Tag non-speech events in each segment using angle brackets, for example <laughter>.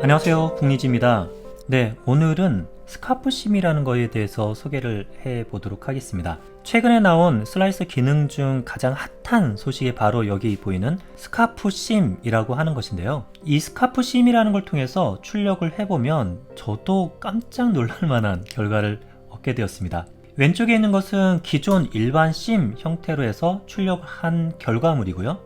안녕하세요 국리지입니다. 네 오늘은 스카프심이라는 것에 대해서 소개를 해 보도록 하겠습니다. 최근에 나온 슬라이서 기능 중 가장 핫한 소식이 바로 여기 보이는 스카프심이라고 하는 것인데요. 이 스카프심이라는 걸 통해서 출력을 해보면 저도 깜짝 놀랄 만한 결과를 얻게 되었습니다. 왼쪽에 있는 것은 기존 일반 심 형태로 해서 출력한 결과물이고요.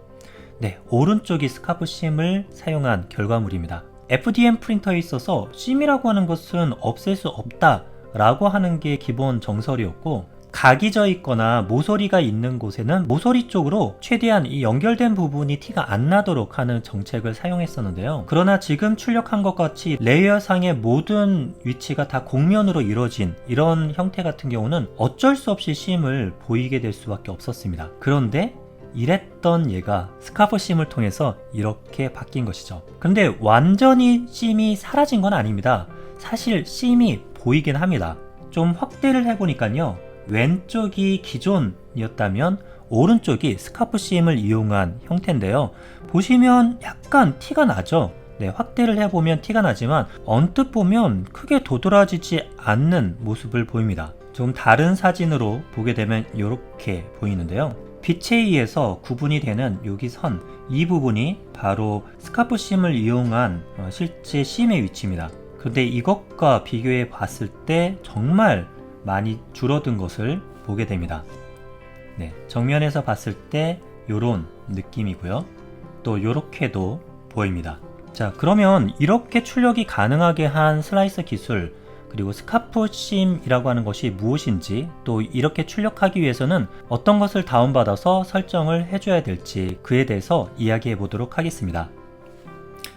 네, 오른쪽이 스카프심을 사용한 결과물입니다. FDM 프린터에 있어서 심이라고 하는 것은 없앨 수 없다 라고 하는 게 기본 정설이었고 각이 져 있거나 모서리가 있는 곳에는 모서리 쪽으로 최대한 이 연결된 부분이 티가 안 나도록 하는 정책을 사용했었는데요. 그러나 지금 출력한 것 같이 레이어 상의 모든 위치가 다 곡면으로 이루어진 이런 형태 같은 경우는 어쩔 수 없이 심을 보이게 될 수밖에 없었습니다. 그런데 이랬던 얘가 스카프 심을 통해서 이렇게 바뀐 것이죠. 근데 완전히 심이 사라진 건 아닙니다. 사실 심이 보이긴 합니다. 좀 확대를 해보니까요. 왼쪽이 기존이었다면 오른쪽이 스카프 심을 이용한 형태인데요. 보시면 약간 티가 나죠? 네, 확대를 해보면 티가 나지만 언뜻 보면 크게 도드라지지 않는 모습을 보입니다. 좀 다른 사진으로 보게 되면 이렇게 보이는데요. 빛에 의해서 구분이 되는 여기 선, 이 부분이 바로 스카프 심을 이용한 어, 실제 심의 위치입니다. 그런데 이것과 비교해 봤을 때 정말 많이 줄어든 것을 보게 됩니다. 네, 정면에서 봤을 때 이런 느낌이고요. 또 이렇게도 보입니다. 자, 그러면 이렇게 출력이 가능하게 한 슬라이서 기술, 그리고 스카프심이라고 하는 것이 무엇인지 또 이렇게 출력하기 위해서는 어떤 것을 다운받아서 설정을 해줘야 될지 그에 대해서 이야기해 보도록 하겠습니다.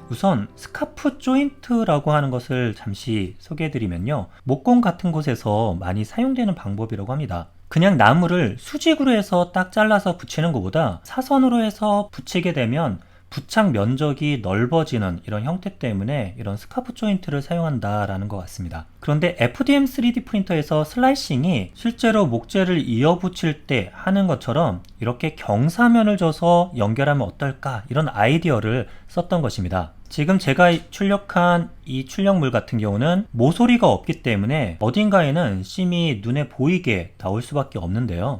우선 스카프 조인트라고 하는 것을 잠시 소개해 드리면요. 목공 같은 곳에서 많이 사용되는 방법이라고 합니다. 그냥 나무를 수직으로 해서 딱 잘라서 붙이는 것보다 사선으로 해서 붙이게 되면 부착 면적이 넓어지는 이런 형태 때문에 이런 스카프 조인트를 사용한다라는 것 같습니다. 그런데 FDM 3D 프린터에서 슬라이싱이 실제로 목재를 이어 붙일 때 하는 것처럼 이렇게 경사면을 줘서 연결하면 어떨까 이런 아이디어를 썼던 것입니다. 지금 제가 출력한 이 출력물 같은 경우는 모서리가 없기 때문에 어딘가에는 심이 눈에 보이게 나올 수밖에 없는데요.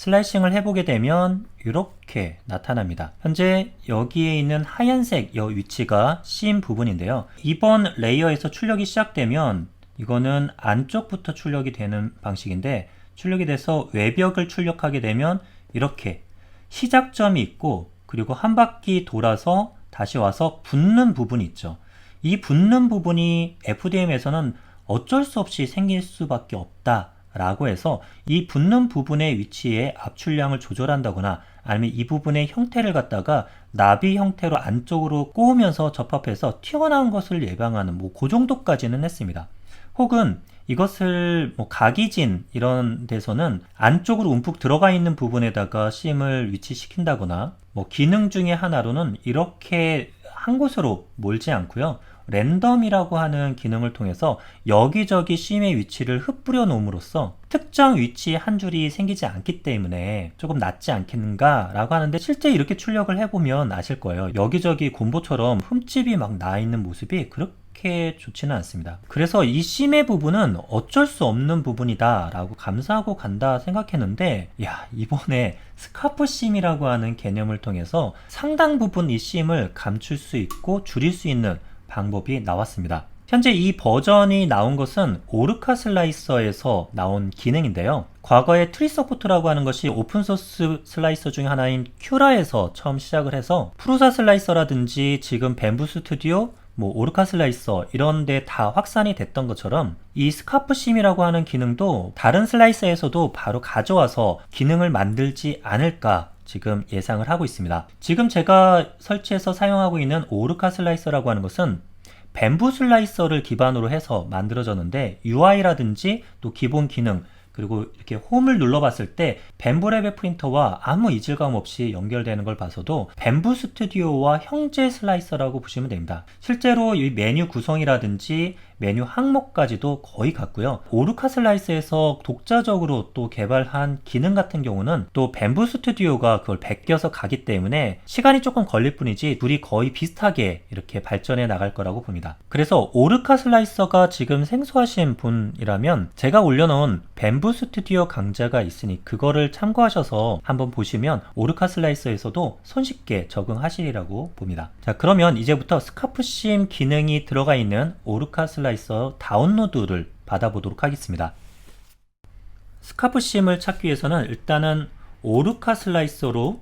슬라이싱을 해보게 되면 이렇게 나타납니다. 현재 여기에 있는 하얀색 이 위치가 심 부분인데요. 이번 레이어에서 출력이 시작되면 이거는 안쪽부터 출력이 되는 방식인데 출력이 돼서 외벽을 출력하게 되면 이렇게 시작점이 있고 그리고 한 바퀴 돌아서 다시 와서 붙는 부분이 있죠. 이 붙는 부분이 FDM에서는 어쩔 수 없이 생길 수밖에 없다. 라고 해서 이 붙는 부분의 위치에 압출량을 조절한다거나 아니면 이 부분의 형태를 갖다가 나비 형태로 안쪽으로 꼬우면서 접합해서 튀어나온 것을 예방하는 뭐 그 정도까지는 했습니다. 혹은 이것을 뭐 각이진 이런 데서는 안쪽으로 움푹 들어가 있는 부분에다가 심을 위치시킨다거나 뭐 기능 중에 하나로는 이렇게 한 곳으로 몰지 않고요. 랜덤이라고 하는 기능을 통해서 여기저기 심의 위치를 흩뿌려 놓음으로써 특정 위치에 한 줄이 생기지 않기 때문에 조금 낫지 않겠는가 라고 하는데 실제 이렇게 출력을 해보면 아실 거예요. 여기저기 곰보처럼 흠집이 막 나 있는 모습이 그렇게 좋지는 않습니다. 그래서 이 심의 부분은 어쩔 수 없는 부분이다 라고 감사하고 간다 생각했는데 야 이번에 스카프 심이라고 하는 개념을 통해서 상당 부분 이 심을 감출 수 있고 줄일 수 있는 방법이 나왔습니다. 현재 이 버전이 나온 것은 오르카 슬라이서에서 나온 기능인데요. 과거에 트리 서포트라고 하는 것이 오픈소스 슬라이서 중 하나인 큐라에서 처음 시작을 해서 프루사 슬라이서라든지 지금 뱀부 스튜디오, 뭐 오르카 슬라이서 이런 데 다 확산이 됐던 것처럼 이 스카프 심이라고 하는 기능도 다른 슬라이서에서도 바로 가져와서 기능을 만들지 않을까 지금 예상을 하고 있습니다. 지금 제가 설치해서 사용하고 있는 오르카 슬라이서라고 하는 것은 뱀부 슬라이서를 기반으로 해서 만들어졌는데 UI라든지 또 기본 기능 그리고 이렇게 홈을 눌러봤을 때 뱀브레베 프린터와 아무 이질감 없이 연결되는 걸 봐서도 뱀부 스튜디오와 형제 슬라이서라고 보시면 됩니다. 실제로 이 메뉴 구성이라든지 메뉴 항목까지도 거의 같고요. 오르카 슬라이스에서 독자적으로 또 개발한 기능 같은 경우는 또 뱀부 스튜디오가 그걸 베껴서 가기 때문에 시간이 조금 걸릴 뿐이지 둘이 거의 비슷하게 이렇게 발전해 나갈 거라고 봅니다. 그래서 오르카 슬라이서가 지금 생소하신 분이라면 제가 올려놓은 뱀부 스튜디오 강좌가 있으니 그거를 참고하셔서 한번 보시면 오르카 슬라이서에서도 손쉽게 적응하시리라고 봅니다. 자, 그러면 이제부터 스카프심 기능이 들어가 있는 오르카 슬라이서 다운로드를 받아보도록 하겠습니다. 스카프 심을 찾기 위해서는 일단은 오르카 슬라이서로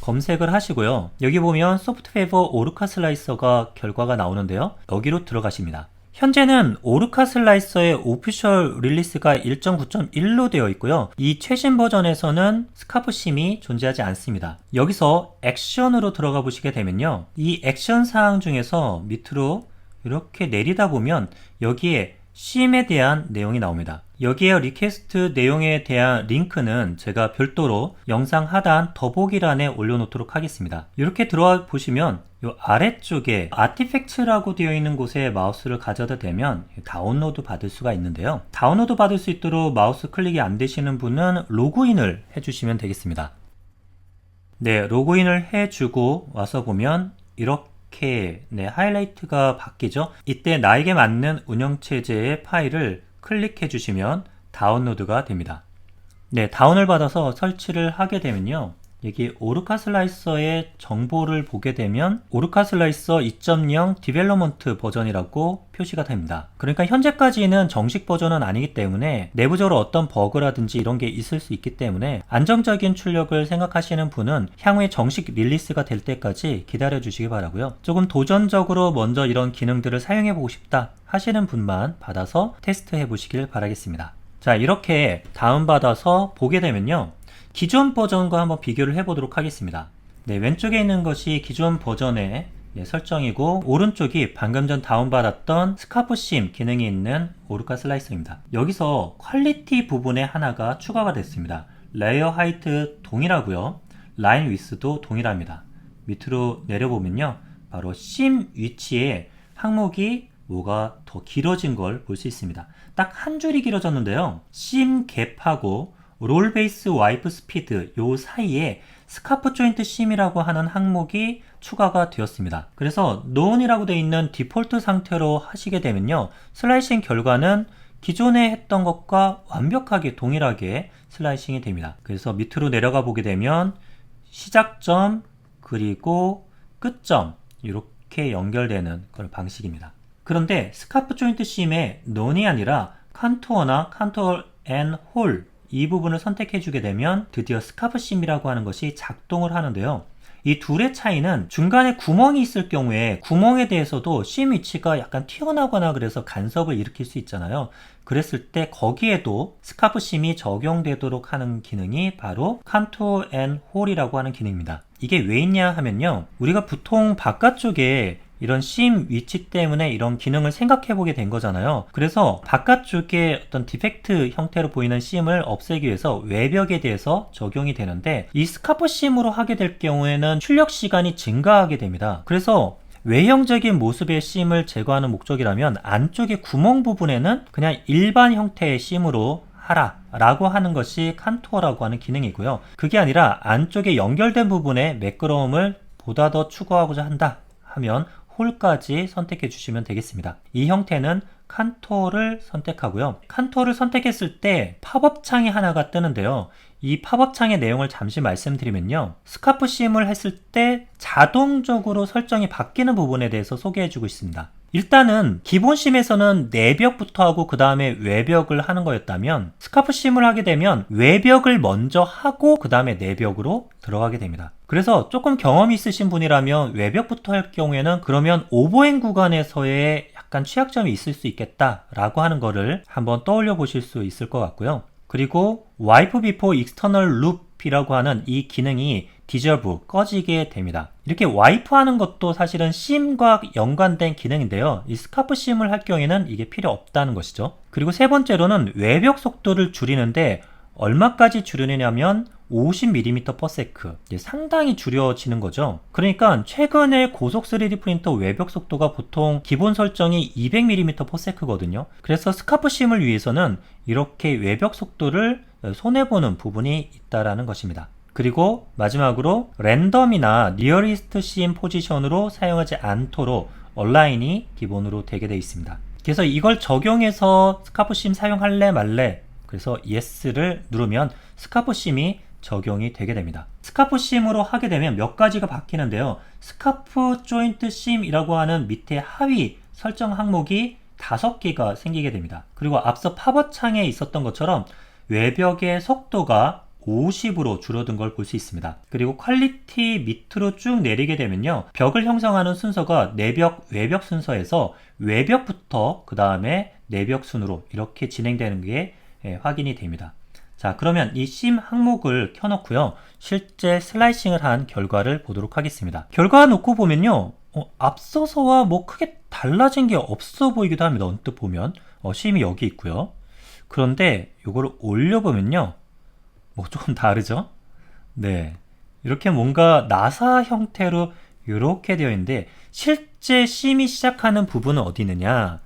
검색을 하시고요. 여기 보면 소프트웨어 오르카 슬라이서가 결과가 나오는데요. 여기로 들어가십니다. 현재는 오르카 슬라이서의 오피셜 릴리스가 1.9.1로 되어 있고요. 이 최신 버전에서는 스카프 심이 존재하지 않습니다. 여기서 액션으로 들어가 보시게 되면요. 이 액션 사항 중에서 밑으로 이렇게 내리다 보면 여기에 심에 대한 내용이 나옵니다. 여기에 리퀘스트 내용에 대한 링크는 제가 별도로 영상 하단 더보기란에 올려놓도록 하겠습니다. 이렇게 들어와 보시면 이 아래쪽에 아티팩트라고 되어 있는 곳에 마우스를 가져다 대면 다운로드 받을 수가 있는데요. 다운로드 받을 수 있도록 마우스 클릭이 안 되시는 분은 로그인을 해주시면 되겠습니다. 네, 로그인을 해주고 와서 보면 이렇게 이렇게 네, 하이라이트가 바뀌죠. 이때 나에게 맞는 운영체제의 파일을 클릭해 주시면 다운로드가 됩니다. 네, 다운을 받아서 설치를 하게 되면요. 여기 오르카 슬라이서의 정보를 보게 되면 오르카 슬라이서 2.0 디벨로먼트 버전이라고 표시가 됩니다. 그러니까 현재까지는 정식 버전은 아니기 때문에 내부적으로 어떤 버그라든지 이런 게 있을 수 있기 때문에 안정적인 출력을 생각하시는 분은 향후에 정식 릴리스가 될 때까지 기다려 주시기 바라고요. 조금 도전적으로 먼저 이런 기능들을 사용해 보고 싶다 하시는 분만 받아서 테스트해 보시길 바라겠습니다. 자, 이렇게 다운받아서 보게 되면요. 기존 버전과 한번 비교를 해보도록 하겠습니다. 네, 왼쪽에 있는 것이 기존 버전의 네, 설정이고 오른쪽이 방금 전 다운받았던 스카프심 기능이 있는 오르카 슬라이서입니다. 여기서 퀄리티 부분에 하나가 추가가 됐습니다. 레이어 하이트 동일하고요. 라인 위스도 동일합니다. 밑으로 내려보면요. 바로 심 위치에 항목이 뭐가 더 길어진 걸 볼 수 있습니다. 딱 한 줄이 길어졌는데요. 심 갭하고 롤 베이스 와이프 스피드 요 사이에 스카프 조인트 심이라고 하는 항목이 추가가 되었습니다. 그래서 노온이라고 되어 있는 디폴트 상태로 하시게 되면요. 슬라이싱 결과는 기존에 했던 것과 완벽하게 동일하게 슬라이싱이 됩니다. 그래서 밑으로 내려가 보게 되면 시작점 그리고 끝점 이렇게 연결되는 그런 방식입니다. 그런데 스카프 조인트 심의 논이 아니라 칸토어나 칸토어 앤홀 이 부분을 선택해 주게 되면 드디어 스카프 심이라고 하는 것이 작동을 하는데요. 이 둘의 차이는 중간에 구멍이 있을 경우에 구멍에 대해서도 심 위치가 약간 튀어나거나 그래서 간섭을 일으킬 수 있잖아요. 그랬을 때 거기에도 스카프 심이 적용되도록 하는 기능이 바로 칸토 앤 홀이라고 하는 기능입니다. 이게 왜 있냐 하면요. 우리가 보통 바깥쪽에 이런 심 위치 때문에 이런 기능을 생각해 보게 된 거잖아요. 그래서 바깥쪽에 어떤 디펙트 형태로 보이는 심을 없애기 위해서 외벽에 대해서 적용이 되는데 이 스카프 심으로 하게 될 경우에는 출력 시간이 증가하게 됩니다. 그래서 외형적인 모습의 심을 제거하는 목적이라면 안쪽의 구멍 부분에는 그냥 일반 형태의 심으로 하라 라고 하는 것이 칸토어라고 하는 기능이고요. 그게 아니라 안쪽에 연결된 부분에 매끄러움을 보다 더 추구하고자 한다 하면 홀까지 선택해 주시면 되겠습니다. 이 형태는 칸토를 선택하고요. 칸토를 선택했을 때 팝업 창이 하나가 뜨는데요. 이 팝업 창의 내용을 잠시 말씀드리면요. 스카프 심을 했을 때 자동적으로 설정이 바뀌는 부분에 대해서 소개해 주고 있습니다. 일단은 기본 심에서는 내벽부터 하고 그 다음에 외벽을 하는 거였다면 스카프 심을 하게 되면 외벽을 먼저 하고 그 다음에 내벽으로 들어가게 됩니다. 그래서 조금 경험이 있으신 분이라면 외벽부터 할 경우에는 그러면 오버행 구간에서의 약간 취약점이 있을 수 있겠다라고 하는 거를 한번 떠올려 보실 수 있을 것 같고요. 그리고 와이프 비포 익스터널 룹이라고 하는 이 기능이 디저브 꺼지게 됩니다. 이렇게 와이프 하는 것도 사실은 심과 연관된 기능인데요. 이 스카프 심을 할 경우에는 이게 필요 없다는 것이죠. 그리고 세 번째로는 외벽 속도를 줄이는데 얼마까지 줄여내냐면 50mm/s 이제 상당히 줄여지는 거죠. 그러니까 최근에 고속 3D 프린터 외벽 속도가 보통 기본 설정이 200mm/s거든요. 그래서 스카프 심을 위해서는 이렇게 외벽 속도를 손해보는 부분이 있다라는 것입니다. 그리고 마지막으로 랜덤이나 리얼리스트 심 포지션으로 사용하지 않도록 얼라인이 기본으로 되게 되어 있습니다. 그래서 이걸 적용해서 스카프 심 사용할래 말래 그래서 yes를 누르면 스카프 심이 적용이 되게 됩니다. 스카프 심으로 하게 되면 몇 가지가 바뀌는데요. 스카프 조인트 심이라고 하는 밑에 하위 설정 항목이 다섯 개가 생기게 됩니다. 그리고 앞서 팝업 창에 있었던 것처럼 외벽의 속도가 50으로 줄어든 걸 볼 수 있습니다. 그리고 퀄리티 밑으로 쭉 내리게 되면요. 벽을 형성하는 순서가 내벽, 외벽 순서에서 외벽부터 그 다음에 내벽 순으로 이렇게 진행되는 게 예, 확인이 됩니다. 자, 그러면 이 심 항목을 켜놓고요. 실제 슬라이싱을 한 결과를 보도록 하겠습니다. 결과 놓고 보면요. 어, 앞서서와 뭐 크게 달라진 게 없어 보이기도 합니다. 언뜻 보면. 어, 심이 여기 있고요. 그런데 이걸 올려보면요. 뭐 조금 <laughs> 다르죠? 네. 이렇게 뭔가 나사 형태로 이렇게 되어 있는데 실제 심이 시작하는 부분은 어디 있느냐?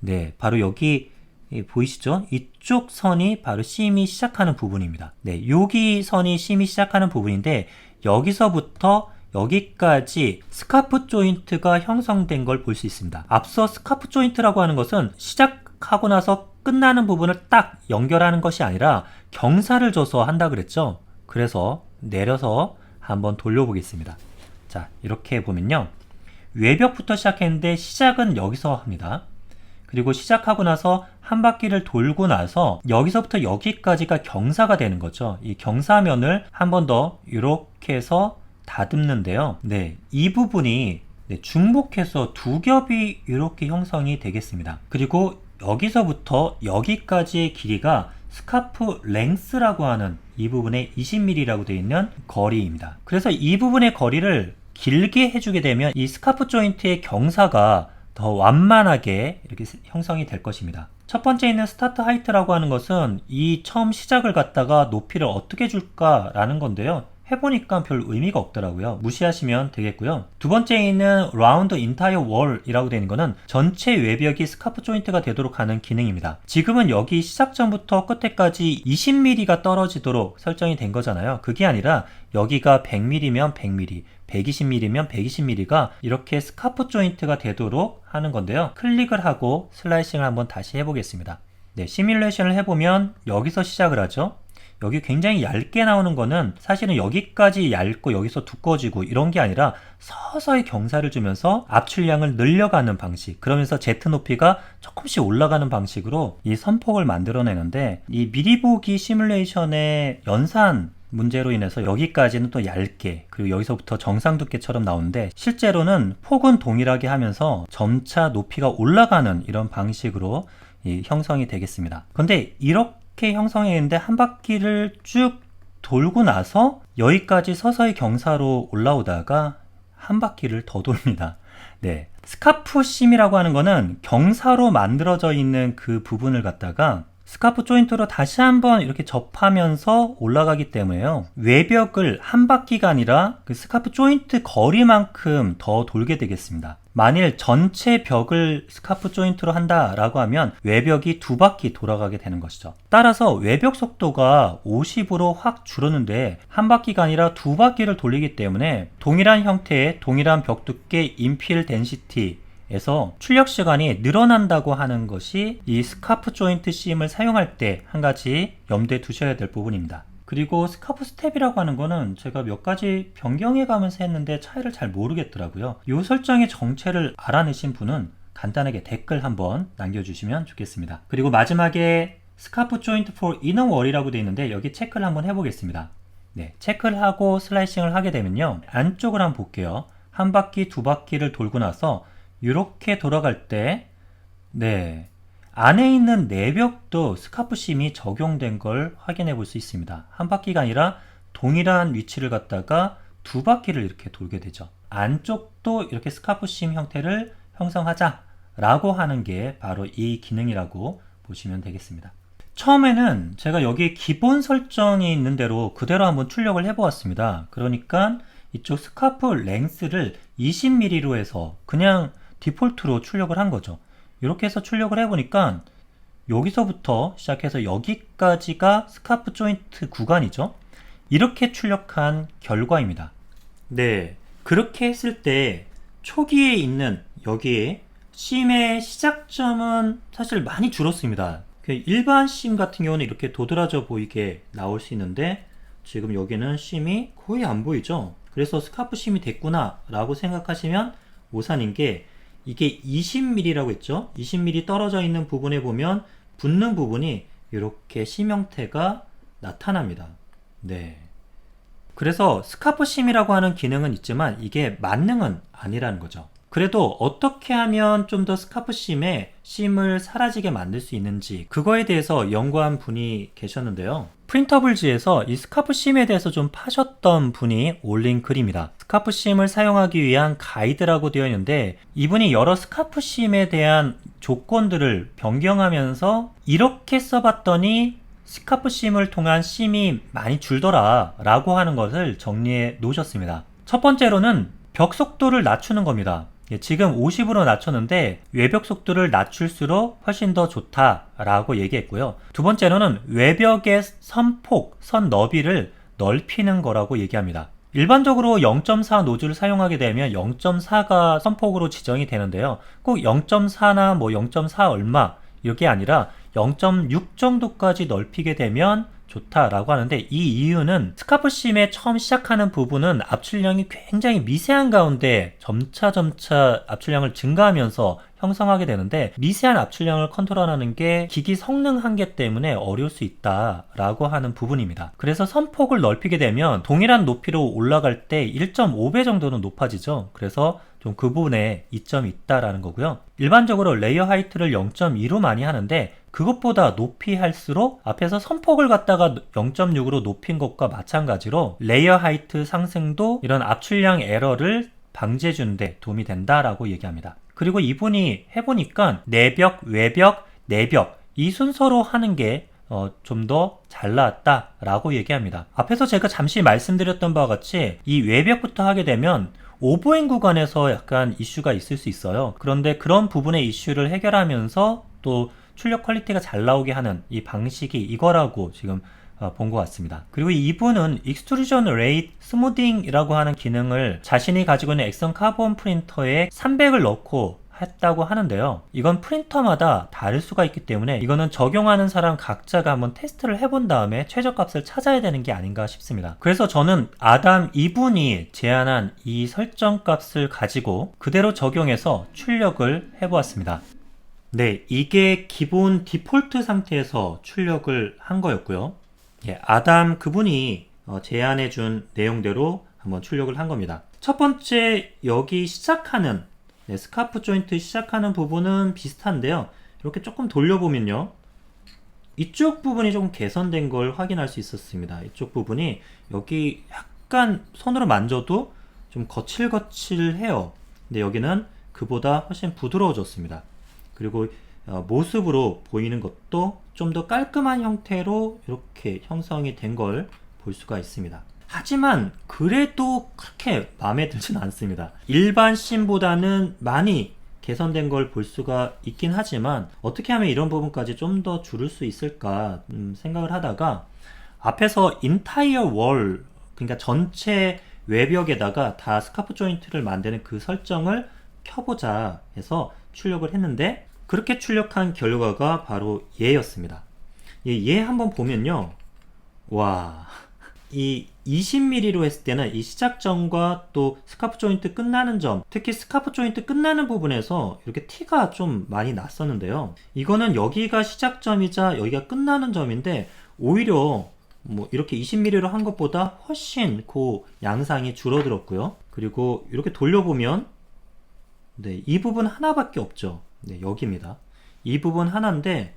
네, 바로 여기 예, 보이시죠? 이쪽 선이 바로 심이 시작하는 부분입니다. 네, 여기 선이 심이 시작하는 부분인데 여기서부터 여기까지 스카프 조인트가 형성된 걸 볼 수 있습니다. 앞서 스카프 조인트라고 하는 것은 시작하고 나서 끝나는 부분을 딱 연결하는 것이 아니라 경사를 줘서 한다 그랬죠? 그래서 내려서 한번 돌려보겠습니다. 자, 이렇게 보면요. 외벽부터 시작했는데 시작은 여기서 합니다. 그리고 시작하고 나서 한 바퀴를 돌고 나서 여기서부터 여기까지가 경사가 되는 거죠. 이 경사면을 한 번 더 이렇게 해서 다듬는데요. 네, 이 부분이 네, 중복해서 두 겹이 이렇게 형성이 되겠습니다. 그리고 여기서부터 여기까지의 길이가 스카프 랭스라고 하는 이 부분에 20mm라고 되어 있는 거리입니다. 그래서 이 부분의 거리를 길게 해주게 되면 이 스카프 조인트의 경사가 더 완만하게 이렇게 형성이 될 것입니다. 첫 번째 있는 스타트 하이트라고 하는 것은 이 처음 시작을 갖다가 높이를 어떻게 줄까라는 건데요. 해보니까 별 의미가 없더라고요. 무시하시면 되겠고요. 두 번째 있는 라운드 인타이어 월이라고 되는 거는 전체 외벽이 스카프 조인트가 되도록 하는 기능입니다. 지금은 여기 시작 전부터 끝에까지 20mm가 떨어지도록 설정이 된 거잖아요. 그게 아니라 여기가 100mm면 100mm, 120mm면 120mm가 이렇게 스카프 조인트가 되도록 하는 건데요. 클릭을 하고 슬라이싱을 한번 다시 해보겠습니다. 네, 시뮬레이션을 해보면 여기서 시작을 하죠. 여기 굉장히 얇게 나오는 거는 사실은 여기까지 얇고 여기서 두꺼워지고 이런 게 아니라 서서히 경사를 주면서 압출량을 늘려가는 방식 그러면서 제트 높이가 조금씩 올라가는 방식으로 이 선폭을 만들어내는데 이 미리 보기 시뮬레이션의 연산 문제로 인해서 여기까지는 또 얇게 그리고 여기서부터 정상 두께처럼 나오는데 실제로는 폭은 동일하게 하면서 점차 높이가 올라가는 이런 방식으로 형성이 되겠습니다. 이렇게 이렇게 형성했는데 한 바퀴를 쭉 돌고 나서 여기까지 서서히 경사로 올라오다가 한 바퀴를 더 돌립니다. 네. 스카프 심이라고 하는 거는 경사로 만들어져 있는 그 부분을 갖다가 스카프 조인트로 다시 한번 이렇게 접하면서 올라가기 때문에요. 외벽을 한 바퀴가 아니라 그 스카프 조인트 거리만큼 더 돌게 되겠습니다. 만일 전체 벽을 스카프 조인트로 한다라고 하면 외벽이 두 바퀴 돌아가게 되는 것이죠. 따라서 외벽 속도가 50으로 확 줄었는데 한 바퀴가 아니라 두 바퀴를 돌리기 때문에 동일한 형태의 동일한 벽 두께 인필 덴시티 에서 출력 시간이 늘어난다고 하는 것이 이 스카프 조인트 심을 사용할 때 한 가지 염두에 두셔야 될 부분입니다. 그리고 스카프 스텝이라고 하는 거는 제가 몇 가지 변경해 가면서 했는데 차이를 잘 모르겠더라고요. 이 설정의 정체를 알아내신 분은 간단하게 댓글 한번 남겨주시면 좋겠습니다. 그리고 마지막에 스카프 조인트 for wall이라고 되어 있는데 여기 체크를 한번 해보겠습니다. 네, 체크를 하고 슬라이싱을 하게 되면요. 안쪽을 한번 볼게요. 한 바퀴, 두 바퀴를 돌고 나서 이렇게 돌아갈 때, 네. 안에 있는 내벽도 스카프 심이 적용된 걸 확인해 볼 수 있습니다. 한 바퀴가 아니라 동일한 위치를 갖다가 두 바퀴를 이렇게 돌게 되죠. 안쪽도 이렇게 스카프 심 형태를 형성하자 라고 하는 게 바로 이 기능이라고 보시면 되겠습니다. 처음에는 제가 여기 기본 설정이 있는 대로 그대로 한번 출력을 해보았습니다. 그러니까 이쪽 스카프 랭스를 20mm로 해서 그냥 디폴트로 출력을 한 거죠. 이렇게 해서 출력을 해보니까 여기서부터 시작해서 여기까지가 스카프 조인트 구간이죠. 이렇게 출력한 결과입니다. 네. 그렇게 했을 때 초기에 있는 여기에 심의 시작점은 사실 많이 줄었습니다. 그 일반 심 같은 경우는 이렇게 도드라져 보이게 나올 수 있는데 지금 여기는 심이 거의 안 보이죠. 그래서 스카프 심이 됐구나 라고 생각하시면 오산인 게 이게 20mm라고 했죠. 20mm 떨어져 있는 부분에 보면 붙는 부분이 이렇게 심 형태가 나타납니다. 네. 그래서 스카프 심이라고 하는 기능은 있지만 이게 만능은 아니라는 거죠. 그래도 어떻게 하면 좀 더 스카프 심에 심을 사라지게 만들 수 있는지 그거에 대해서 연구한 분이 계셨는데요. 프린터블지에서 이 스카프 심에 대해서 좀 파셨던 분이 올린 글입니다. 스카프 심을 사용하기 위한 가이드라고 되어 있는데 이분이 여러 스카프 심에 대한 조건들을 변경하면서 이렇게 써봤더니 스카프 심을 통한 심이 많이 줄더라 라고 하는 것을 정리해 놓으셨습니다. 첫 번째로는 벽 속도를 낮추는 겁니다. 예, 지금 50으로 낮췄는데 외벽 속도를 낮출수록 훨씬 더 좋다라고 얘기했고요. 두 번째로는 외벽의 선폭, 선 너비를 넓히는 거라고 얘기합니다. 일반적으로 0.4 노즐을 사용하게 되면 0.4가 선폭으로 지정이 되는데요. 꼭 0.4나 뭐 0.4 얼마 이게 아니라 0.6 정도까지 넓히게 되면 좋다라고 하는데 이 이유는 스카프 심의 처음 시작하는 부분은 압출량이 굉장히 미세한 가운데 점차 점차 압출량을 증가하면서 형성하게 되는데 미세한 압출량을 컨트롤하는 게 기기 성능 한계 때문에 어려울 수 있다라고 하는 부분입니다. 그래서 선폭을 넓히게 되면 동일한 높이로 올라갈 때 1.5배 정도는 높아지죠. 그래서 좀 그 부분에 이점이 있다라는 거고요. 일반적으로 레이어 하이트를 0.2로 많이 하는데 그것보다 높이 할수록 앞에서 선폭을 갖다가 0.6으로 높인 것과 마찬가지로 레이어 하이트 상승도 이런 압출량 에러를 방지해 주는데 도움이 된다라고 얘기합니다. 그리고 이분이 해보니까 내벽, 외벽, 내벽 이 순서로 하는 게 어, 좀 더 잘 나왔다라고 얘기합니다. 앞에서 제가 잠시 말씀드렸던 바와 같이 이 외벽부터 하게 되면 오버행 구간에서 약간 이슈가 있을 수 있어요. 그런데 그런 부분의 이슈를 해결하면서 또 출력 퀄리티가 잘 나오게 하는 이 방식이 이거라고 지금 어, 본 것 같습니다. 그리고 이분은 익스트루전 레이트 스무딩이라고 하는 기능을 자신이 가지고 있는 액션 카본 프린터에 300을 넣고 했다고 하는데요. 이건 프린터마다 다를 수가 있기 때문에 이거는 적용하는 사람 각자가 한번 테스트를 해본 다음에 최저값을 찾아야 되는 게 아닌가 싶습니다. 그래서 저는 아담 이분이 제안한 이 설정값을 가지고 그대로 적용해서 출력을 해보았습니다. 네, 이게 기본 디폴트 상태에서 출력을 한 거였고요. 예, 아담 그분이 어, 제안해 준 내용대로 한번 출력을 한 겁니다. 첫 번째 여기 시작하는 네, 스카프 조인트 시작하는 부분은 비슷한데요. 이렇게 조금 돌려보면요. 이쪽 부분이 조금 개선된 걸 확인할 수 있었습니다. 이쪽 부분이 여기 약간 손으로 만져도 좀 거칠거칠해요. 근데 여기는 그보다 훨씬 부드러워졌습니다. 그리고 어, 모습으로 보이는 것도 좀 더 깔끔한 형태로 이렇게 형성이 된 걸 볼 수가 있습니다. 하지만 그래도 그렇게 마음에 들진 않습니다. 일반 심보다는 많이 개선된 걸 볼 수가 있긴 하지만 어떻게 하면 이런 부분까지 좀 더 줄일 수 있을까 음, 생각을 하다가 앞에서 인타이어 월 그러니까 전체 외벽에다가 다 스카프 조인트를 만드는 그 설정을 켜보자 해서 출력을 했는데 그렇게 출력한 결과가 바로 얘였습니다. 얘, 얘 한번 보면요. 와, 이 20mm로 했을 때는 이 시작점과 또 스카프 조인트 끝나는 점, 특히 스카프 조인트 끝나는 부분에서 이렇게 티가 좀 많이 났었는데요. 이거는 여기가 시작점이자 여기가 끝나는 점인데 오히려 뭐 이렇게 20mm로 한 것보다 훨씬 그 양상이 줄어들었고요. 그리고 이렇게 돌려보면 네, 이 부분 하나밖에 없죠. 네, 여기입니다. 이 부분 하나인데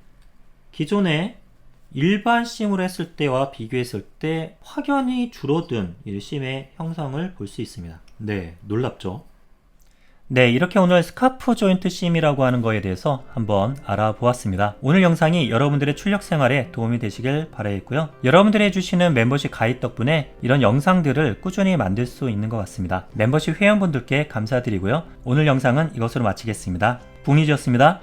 기존에 일반 심으로 했을 때와 비교했을 때 확연히 줄어든 이 심의 형성을 볼 수 있습니다. 네, 놀랍죠? 네, 이렇게 오늘 스카프 조인트 심이라고 하는 거에 대해서 한번 알아보았습니다. 오늘 영상이 여러분들의 출력 생활에 도움이 되시길 바라겠고요. 여러분들이 해주시는 멤버십 가입 덕분에 이런 영상들을 꾸준히 만들 수 있는 것 같습니다. 멤버십 회원분들께 감사드리고요. 오늘 영상은 이것으로 마치겠습니다. 붕이지였습니다.